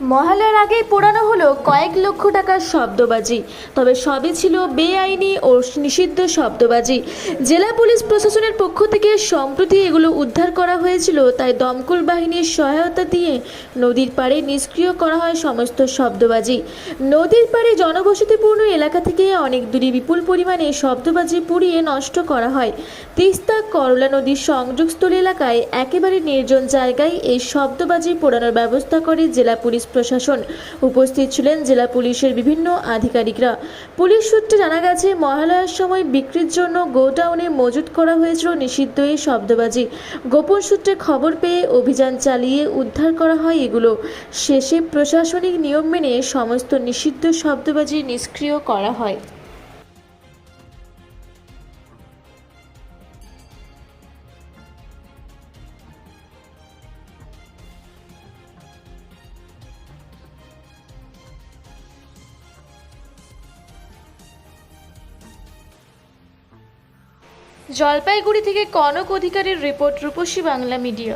মহালয়ার আগেই পোড়ানো হলো কয়েক লক্ষ টাকার শব্দবাজি, তবে সবই ছিল বেআইনি ও নিষিদ্ধ শব্দবাজি। জেলা পুলিশ প্রশাসনের পক্ষ থেকে সম্প্রতি এগুলো উদ্ধার করা হয়েছিল, তাই দমকল বাহিনীর সহায়তা দিয়ে নদীর পাড়ে নিষ্ক্রিয় করা হয় সমস্ত শব্দবাজি। নদীর পাড়ে জনবসতিপূর্ণ এলাকা থেকে অনেক দূরে বিপুল পরিমাণে শব্দবাজি পুড়িয়ে নষ্ট করা হয়। তিস্তা করলা নদীর সংযোগস্থল এলাকায় একেবারে নির্জন জায়গায় এই শব্দবাজি পোড়ানোর ব্যবস্থা করে জেলা পুলিশ প্রশাসন উপস্থিত ছিলেন জেলা পুলিশের বিভিন্ন আধিকারিকরা। পুলিশ সূত্রে জানা গেছে, মহালয়ার সময় বিক্রির জন্য গোডাউনে মজুত করা হয়েছিল নিষিদ্ধ এই শব্দবাজি। গোপন সূত্রে খবর পেয়ে অভিযান চালিয়ে উদ্ধার করা হয় এগুলো। শেষে প্রশাসনিক নিয়ম মেনে সমস্ত নিষিদ্ধ শব্দবাজি নিষ্ক্রিয় করা হয়। জলপাইগুড়ি থেকে কনক অধিকারীর রিপোর্ট রূপসী বাংলা মিডিয়া।